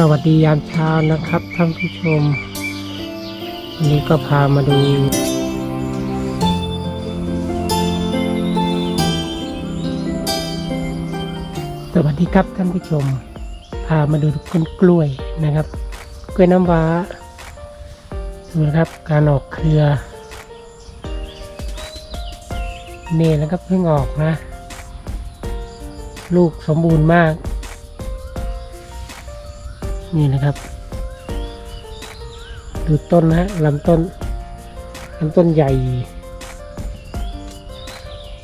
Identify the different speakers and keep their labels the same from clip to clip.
Speaker 1: สวัสดียามเช้านะครับท่านผู้ชม วันนี้ก็พามาดูสวัสดีครับท่านผู้ชม พามาดูต้นกล้วยนะครับ กล้วยน้ำว้าดูนะครับการออกเครือนี่นะครับเพิ่งออกนะ ลูกสมบูรณ์มาก นี่นะครับ ดูต้นนะฮะลำต้นลำต้นใหญ่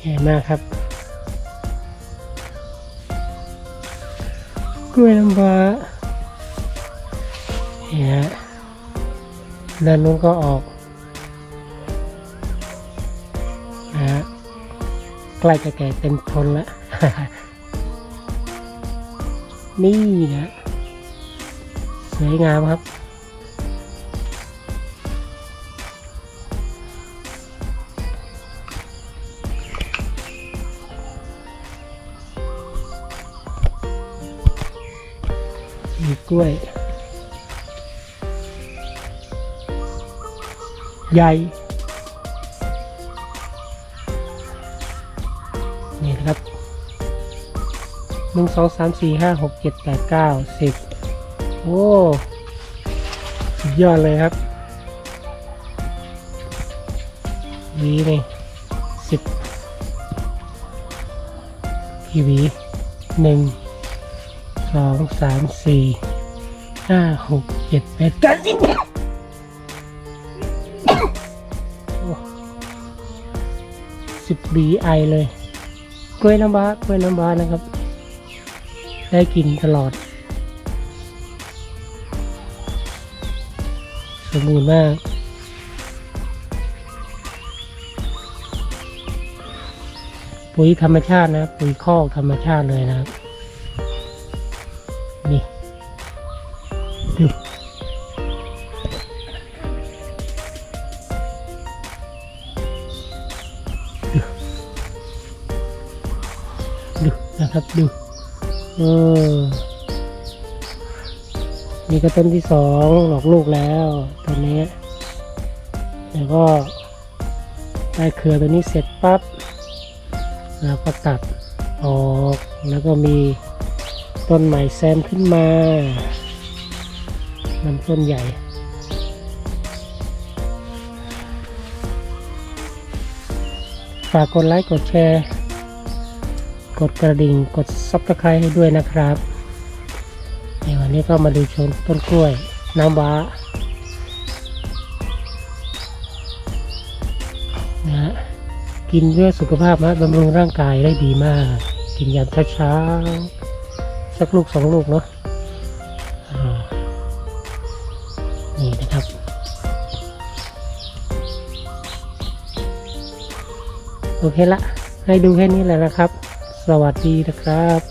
Speaker 1: ใหญ่มากครับ กล้วยน้ำว้าเนี่ยฮะด้านนู้นก็ออกนะฮะใกล้จะแก่เต็มทนแล้ว นี่นะ วยงามครับ มีกล้วย ใหญ่ นี่นะครับหนึ่งสองสามสี่ห้าหกเจ็ดแปดเก้าสิบ โอ้สุดยอดเลยครับหวีนี่สิบกี่หวีหนึ่งสองสามสี่ห้าหกเจ็ดแปดเก้าสิบสิบหวีไอเลย กล้วยน้ำว้ากล้วยน้ำว้านะครับ ได้กินตลอด สมบูรณ์มาก ปุ๋ยธรรมชาตินะ ปุ๋ยคอกธรรมชาติเลยนะครับ นี่ดูดูนะครับดูเออ นี่ก็ต้นที่สองหลอกลูกแล้วตอนนี้แล้วก็ได้เครือตัวนี้เสร็จปั๊บแล้วก็ตัดออกแล้วก็มีต้นใหม่แซมขึ้นมาลำต้นใหญ่ฝากกดไลค์ กดแชร์ กดกระดิ่ง กดซับสไครต์ให้ด้วยนะครับ ในวันนี้ก็มาดูชนต้นกล้วย น้ำว้านะฮะกินเพื่อสุขภาพนะบำรุงร่างกายได้ดีมาก กินยามเช้าๆสักลูกสองลูกเนาะนี่นะครับโอเคละ ให้ดูแค่นี้แหละนะครับ สวัสดีนะครับ